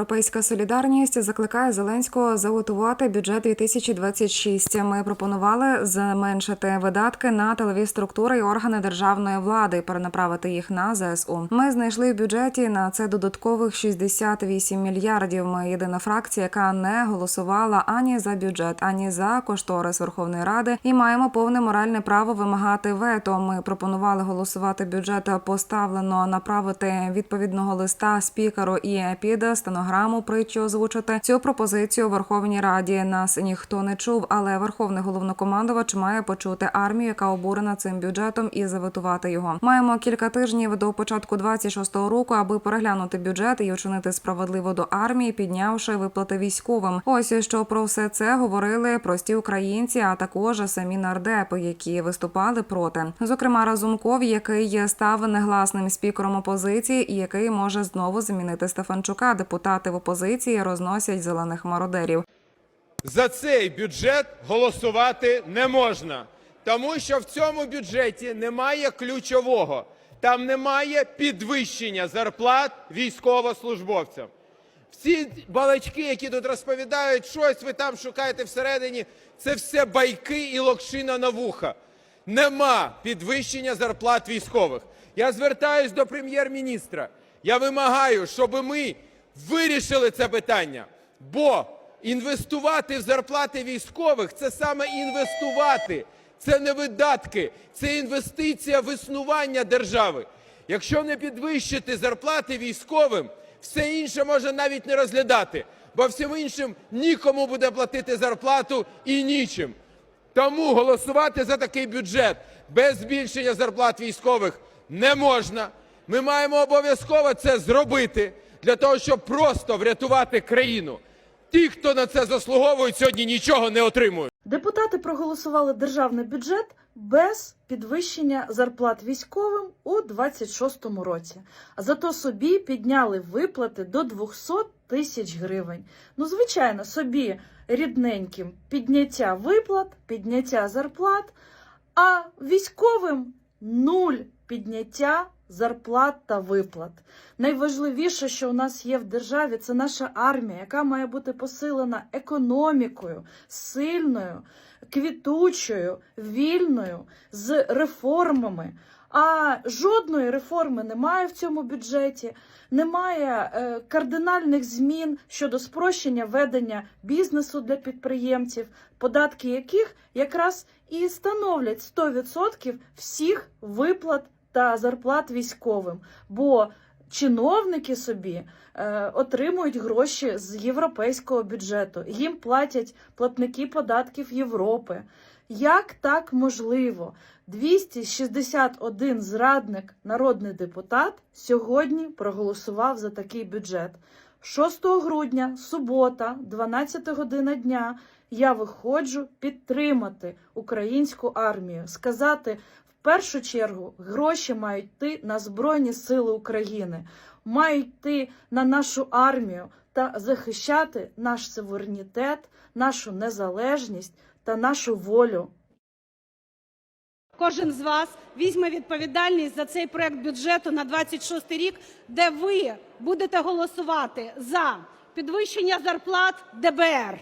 Європейська солідарність закликає Зеленського заготувати бюджет 2026. Ми пропонували зменшити видатки на тилові структури і органи державної влади, перенаправити їх на ЗСУ. Ми знайшли в бюджеті на це додаткових 68 мільярдів. Ми єдина фракція, яка не голосувала ані за бюджет, ані за кошторис Верховної Ради, і маємо повне моральне право вимагати вето. Ми пропонували голосувати бюджет поставлено направити відповідного листа спікеру і під стенограму притчу озвучити цю пропозицію у Верховній Раді. Нас ніхто не чув, але верховний головнокомандувач має почути армію, яка обурена цим бюджетом, і заветувати його. Маємо кілька тижнів до початку 26-го року, аби переглянути бюджет і учинити справедливо до армії, піднявши виплати військовим. Ось що про все це говорили прості українці, а також самі нардепи, які виступали проти. Зокрема, Разумков, який став негласним спікером опозиції, і який може знову замінити Стефанчука. Депутати в опозиції розносять зелених мародерів. За цей бюджет голосувати не можна, тому що в цьому бюджеті немає ключового. Там немає підвищення зарплат військовослужбовцям. Всі балачки, які тут розповідають, щось ви там шукаєте всередині, це все байки і локшина на вуха. Нема підвищення зарплат військових. Я звертаюсь до прем'єр-міністра. Я вимагаю, щоб ми вирішили це питання. Бо інвестувати в зарплати військових це саме інвестувати, це не видатки, це інвестиція в існування держави. Якщо не підвищити зарплати військовим, все інше може навіть не розглядати, бо всім іншим нікому буде платити зарплату і нічим. Тому голосувати за такий бюджет без збільшення зарплат військових не можна. Ми маємо обов'язково це зробити для того, щоб просто врятувати країну. Ті, хто на це заслуговують, сьогодні нічого не отримують. Депутати проголосували державний бюджет без підвищення зарплат військовим у 26-му році. А зато собі підняли виплати до 200 тисяч гривень. Ну, звичайно, собі рідненьким підняття виплат, підняття зарплат, а військовим нуль підняття зарплат та виплат. Найважливіше, що у нас є в державі, це наша армія, яка має бути посилена економікою, сильною, квітучою, вільною, з реформами. А жодної реформи немає в цьому бюджеті, немає е, кардинальних змін щодо спрощення ведення бізнесу для підприємців, податки яких якраз і становлять 100% всіх виплат та зарплат військовим. Бо чиновники собі е, отримують гроші з європейського бюджету. Їм платять платники податків Європи. Як так можливо? 261 зрадник, народний депутат, сьогодні проголосував за такий бюджет. 6 грудня, субота, 12 година дня, я виходжу підтримати українську армію, сказати першу чергу гроші мають йти на Збройні Сили України, мають йти на нашу армію та захищати наш суверенітет, нашу незалежність та нашу волю. Кожен з вас візьме відповідальність за цей проект бюджету на 26 рік, де ви будете голосувати за підвищення зарплат ДБР,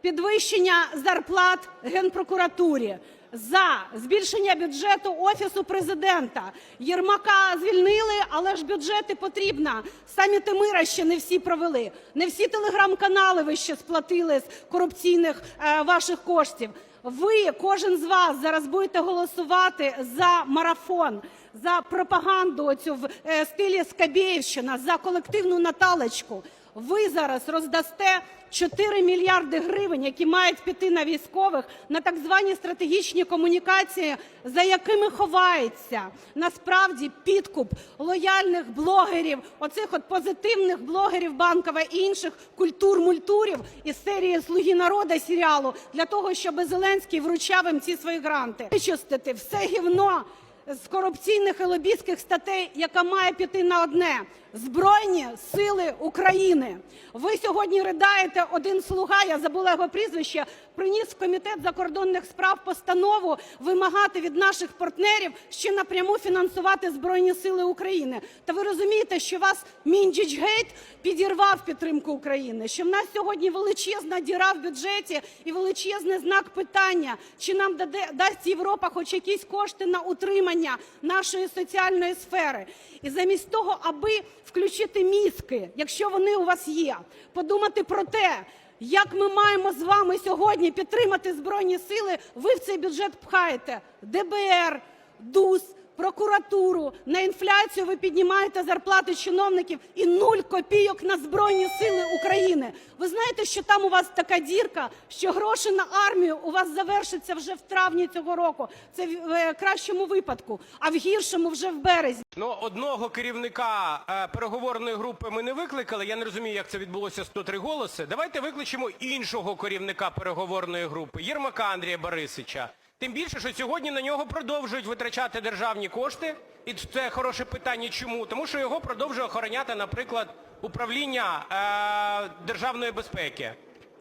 підвищення зарплат Генпрокуратурі, за збільшення бюджету Офісу президента. Єрмака звільнили, але ж бюджети потрібно. Самі Тимира ще не всі провели. Не всі телеграм-канали ви ще сплатили з корупційних е, ваших коштів. Ви, кожен з вас, зараз будете голосувати за марафон, за пропаганду оцю в е, стилі Скабєєвщина, за колективну Наталочку. Ви зараз роздасте 4 мільярди гривень, які мають піти на військових, на так звані стратегічні комунікації, за якими ховається насправді підкуп лояльних блогерів, оцих от позитивних блогерів Банкова і інших культур-мультурів із серії Слуги народу серіалу для того, щоб Зеленський вручав їм ці свої гранти. Вичистити все гівно з корупційних і лобістських статей, яка має піти на одне Збройні сили України. Ви сьогодні ридаєте один слуга, я забула його прізвище, приніс в комітет закордонних справ постанову вимагати від наших партнерів ще напряму фінансувати Збройні сили України. Та ви розумієте, що вас Міндічгейт підірвав підтримку України, що в нас сьогодні величезна діра в бюджеті і величезний знак питання, чи нам даде дасть Європа хоч якісь кошти на утримання нашої соціальної сфери. І замість того, аби включити мізки, якщо вони у вас є, подумати про те, як ми маємо з вами сьогодні підтримати збройні сили, ви в цей бюджет пхаєте ДБР, ДУС, прокуратуру. На інфляцію ви піднімаєте зарплати чиновників і нуль копійок на збройні сили України. Ви знаєте, що там у вас така дірка, що гроші на армію у вас завершаться вже в травні цього року. Це в е, кращому випадку, а в гіршому вже в березні. Ну, одного керівника е, переговорної групи ми не викликали. Я не розумію, як це відбулося 103 голоси. Давайте викличемо іншого керівника переговорної групи Єрмака Андрія Борисича. Тим більше, що сьогодні на нього продовжують витрачати державні кошти. І це хороше питання. Чому? Тому що його продовжує охороняти, наприклад, управління е, державної безпеки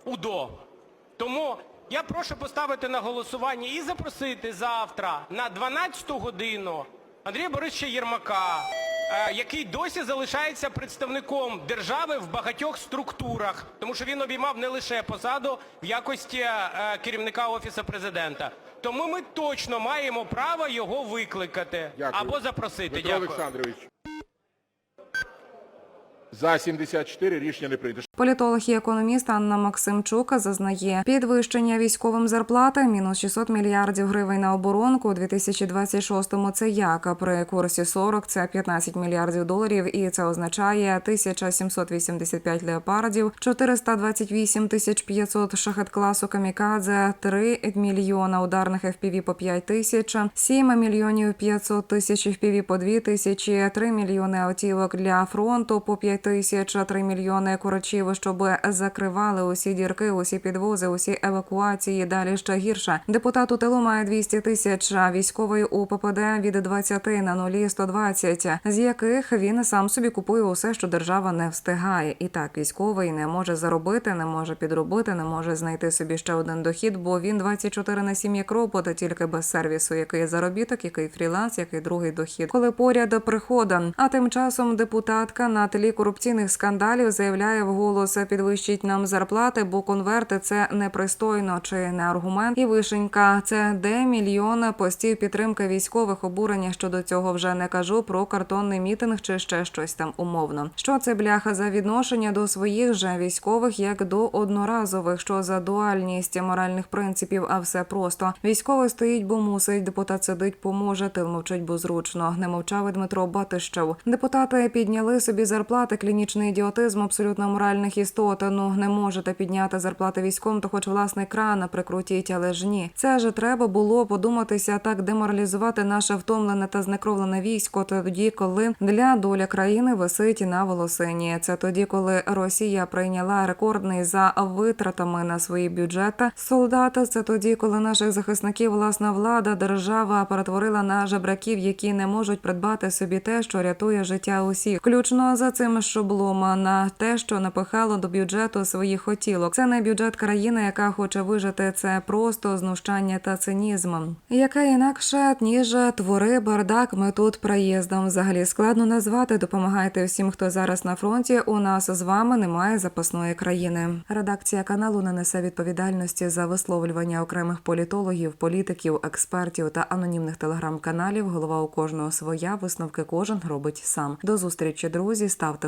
УДО. Тому я прошу поставити на голосування і запросити завтра на 12 годину Андрія Борисовича Єрмака, який досі залишається представником держави в багатьох структурах, тому що він обіймав не лише посаду в якості е, керівника Офісу президента. Тому ми точно маємо право його викликати або запросити. Дякую. Олександрович. За 74 рішення не прийнято. Політолог і економіст Анна Максимчук зазнає підвищення військовим зарплати мінус 600 мільярдів гривень на оборонку у 2026-му. Це як при курсі 40 – це 15 мільярдів доларів, і це означає 1785 леопардів, 428 тисяч 500 шахет класу камікадзе, 3 мільйона ударних FPV по 5 тисяч, 7 мільйонів 500 тисяч FPV по 2 тисячі, 3 мільйони автівок для фронту по 5 тисяч, 3 мільйони корочів, щоб закривали усі дірки, усі підвози, усі евакуації. Далі ще гірше. Депутат у тилу має 200 тисяч, а військовий у ППД від 20 на нулі 120, з яких він сам собі купує усе, що держава не встигає. І так військовий не може заробити, не може підробити, не може знайти собі ще один дохід, бо він 24 на 7 як робот, тільки без сервісу, який заробіток, який фріланс, який другий дохід. Коли поряд прихода. А тим часом депутатка на тлі корупційних скандалів заявляє вголос підвищить нам зарплати, бо конверти це непристойно чи не аргумент. І вишенька це де мільйон постів підтримки військових обурення щодо цього вже не кажу про картонний мітинг чи ще щось там умовно. Що це бляха за відношення до своїх же військових як до одноразових, що за дуальність моральних принципів, а все просто військовий стоїть, бо мусить. Депутат сидить, поможе. Тил мовчить, бо зручно. Не мовчав Дмитро Батищев. Депутати підняли собі зарплати. Клінічний ідіотизм абсолютно моральних істот. Ну не можете підняти зарплати військовим, то хоч власний кран прикрутіть, але ж ні. Це ж треба було подуматися так деморалізувати наше втомлене та знекровлене військо. Тоді, коли для доля країни висить на волосині. Це тоді, коли Росія прийняла рекордний за витратами на свої бюджети. Солдати це тоді, коли наших захисників власна влада, держава перетворила на жебраків, які не можуть придбати собі те, що рятує життя усіх. Включно за цим шоблом на те, що напихало до бюджету своїх хотілок. Це не бюджет країни, яка хоче вижити. Це просто знущання та цинізм. Яке інакше ніж твори бардак. Ми тут проїздом. Взагалі складно назвати. Допомагайте всім, хто зараз на фронті. У нас з вами немає запасної країни. Редакція каналу не несе відповідальності за висловлювання окремих політологів, політиків, експертів та анонімних телеграм-каналів. Голова у кожного своя. Висновки кожен робить сам. До зустрічі, друзі. Ставте